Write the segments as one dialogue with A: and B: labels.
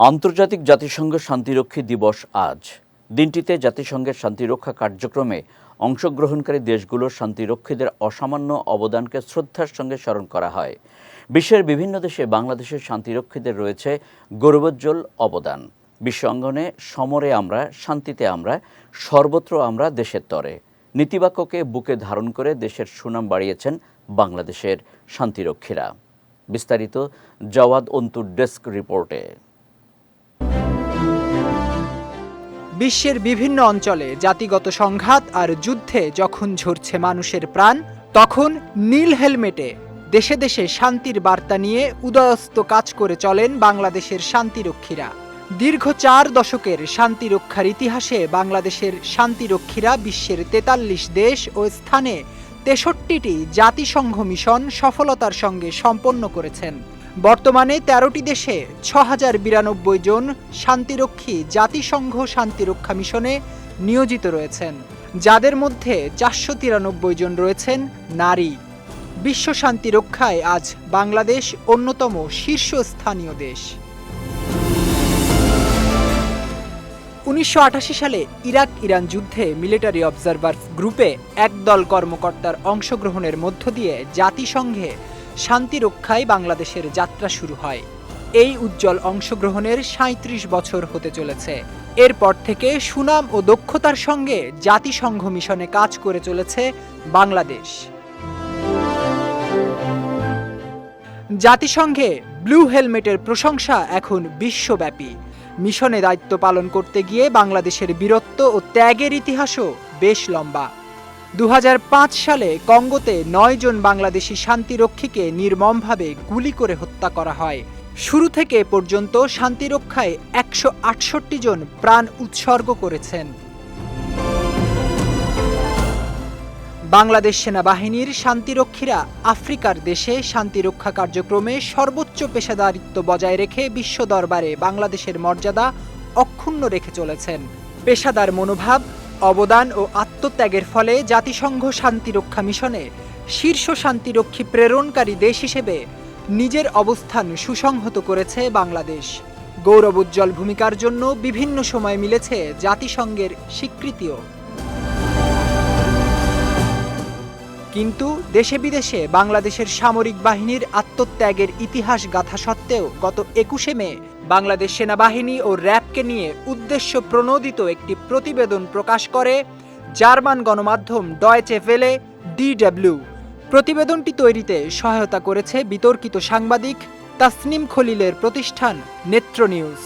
A: আন্তর্জাতিক জাতিসংঘ শান্তিরক্ষী দিবস আজ। দিনটিতে জাতিসংঘের শান্তিরক্ষা কার্যক্রমে অংশগ্রহণকারী দেশগুলোর শান্তিরক্ষীদের অসামান্য অবদানকে শ্রদ্ধার সঙ্গে স্মরণ করা হয়। বিশ্বের বিভিন্ন দেশে বাংলাদেশের শান্তিরক্ষীদের রয়েছে গৌরবোজ্জ্বল অবদান। বিশ্ব অঙ্গনে সমরে আমরা, শান্তিতে আমরা, সর্বত্র আমরা দেশের তরে। নীতিবাক্যকে বুকে ধারণ করে দেশের সুনাম বাড়িয়েছেন বাংলাদেশের শান্তিরক্ষীরা। বিস্তারিত জওয়াদ অন্তুর ডেস্ক রিপোর্টে।
B: বিশ্বের বিভিন্ন অঞ্চলে জাতিগত সংঘাত আর যুদ্ধে যখন ঝরছে মানুষের প্রাণ, তখন নীল হেলমেটে দেশে দেশে শান্তির বার্তা নিয়ে উদয়স্ত কাজ করে চলেন বাংলাদেশের শান্তিরক্ষীরা। দীর্ঘ চার দশকের শান্তিরক্ষার ইতিহাসে বাংলাদেশের শান্তিরক্ষীরা বিশ্বের তেতাল্লিশ দেশ ও স্থানে তেষট্টিটি জাতিসংঘ মিশন সফলতার সঙ্গে সম্পন্ন করেছেন। বর্তমানে তেরোটি দেশে ছ হাজার বিরানব্বই জন শান্তিরক্ষী জাতিসংঘ শান্তিরক্ষা মিশনে নিয়োজিত রয়েছেন, যাদের মধ্যে চারশো তিরানব্বই জন রয়েছেন নারী। বিশ্ব শান্তি রক্ষায় আজ বাংলাদেশ অন্যতম শীর্ষস্থানীয় দেশ। উনিশশো আঠাশি সালে ইরাক ইরান যুদ্ধে মিলিটারি অবজারভার গ্রুপে একদল কর্মকর্তার অংশগ্রহণের মধ্য দিয়ে জাতিসংঘে শান্তি রক্ষায় বাংলাদেশের যাত্রা শুরু হয়। এই উজ্জ্বল অংশগ্রহণের সাঁত্রিশ বছর হতে চলেছে। এরপর থেকে সুনাম ও দক্ষতার সঙ্গে জাতিসংঘ মিশনে কাজ করে চলেছে বাংলাদেশ। জাতিসংঘে ব্লু হেলমেটের প্রশংসা এখন বিশ্বব্যাপী। মিশনে দায়িত্ব পালন করতে গিয়ে বাংলাদেশের বীরত্ব ও ত্যাগের ইতিহাসও বেশ লম্বা। দু হাজার পাঁচ সালে কঙ্গোতে নয় জন বাংলাদেশি শান্তিরক্ষীকে নির্মমভাবে গুলি করে হত্যা করা হয়। শুরু থেকে পর্যন্ত শান্তিরক্ষায় একশো আটষট্টি জন প্রাণ উৎসর্গ করেছেন। বাংলাদেশ সেনাবাহিনীর শান্তিরক্ষীরা আফ্রিকার দেশে শান্তিরক্ষা কার্যক্রমে সর্বোচ্চ পেশাদারিত্ব বজায় রেখে বিশ্ব দরবারে বাংলাদেশের মর্যাদা অক্ষুণ্ণ রেখে চলেছেন। পেশাদার মনোভাব অবদান ও আত্মত্যাগের ফলে জাতিসংঘ শান্তিরক্ষা মিশনে শীর্ষ শান্তিরক্ষী প্রেরণকারী দেশ হিসেবে নিজের অবস্থান সুসংহত করেছে বাংলাদেশ। গৌরবোজ্জ্বল ভূমিকার জন্য বিভিন্ন সময় মিলেছে জাতিসংঘের স্বীকৃতিও। কিন্তু দেশে বিদেশে বাংলাদেশের সামরিক বাহিনীর আত্মত্যাগের ইতিহাস গাথা সত্ত্বেও গত একুশে মে বাংলাদেশ সেনাবাহিনী ও র্যাবকে নিয়ে উদ্দেশ্য প্রণোদিত একটি প্রতিবেদন প্রকাশ করে জার্মান গণমাধ্যম ডয়েচে ভেলে ডিডব্লিউ প্রতিবেদনটি তৈরিতে সহায়তা করেছে বিতর্কিত সাংবাদিক তাসনিম খলিলের প্রতিষ্ঠান নেত্র নিউজ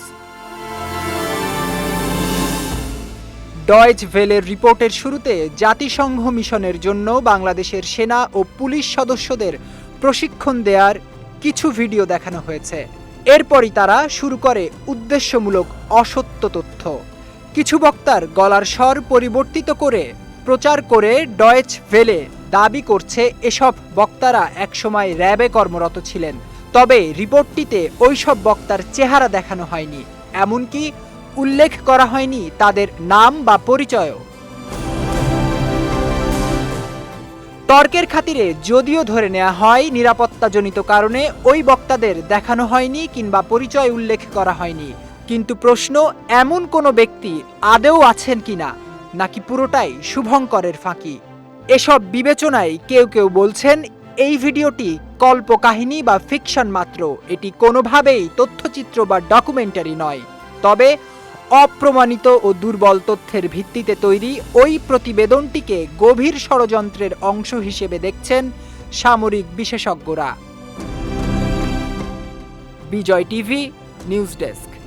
B: ডয়েচ ভেলের রিপোর্টের শুরুতে জাতিসংঘ মিশনের জন্য বাংলাদেশের সেনা ও পুলিশ সদস্যদের প্রশিক্ষণ দেয়ার কিছু ভিডিও দেখানো হয়েছে। এরপরই তারা শুরু করে উদ্দেশ্যমূলক অসত্য তথ্য। কিছু বক্তার গলার স্বর পরিবর্তিত করে প্রচার করে ডয়েচ ভেলে দাবি করছে এসব বক্তারা একসময় র্যাবে কর্মরত ছিলেন। তবে রিপোর্টটিতে ওইসব বক্তার চেহারা দেখানো হয়নি। এমনকি উল্লেখ করা হয়নি তাদের নাম বা পরিচয়ও। তর্কের খাতিরে যদিও ধরে নেওয়া হয় নিরাপত্তাজনিত কারণে, ওই বক্তাদের দেখানো হয়নি কিংবা পরিচয় উল্লেখ করা হয়নি। কিন্তু প্রশ্ন, এমন কোনো ব্যক্তি আদেও আছেন কিনা, নাকি পুরোটাই শুভঙ্করের ফাঁকি? এসব বিবেচনায় কেউ কেউ বলছেন, এই ভিডিওটি কল্পকাহিনী বা ফিকশন মাত্র। এটি কোনোভাবেই তথ্যচিত্র বা ডকুমেন্টারি নয়। তবে অপ্রমাণিত ও দুর্বল তথ্যের ভিত্তিতে তৈরি ওই প্রতিবেদনটিকে গভীর ষড়যন্ত্রের অংশ হিসেবে দেখছেন সামরিক বিশেষজ্ঞরা। Bijoy TV, news desk.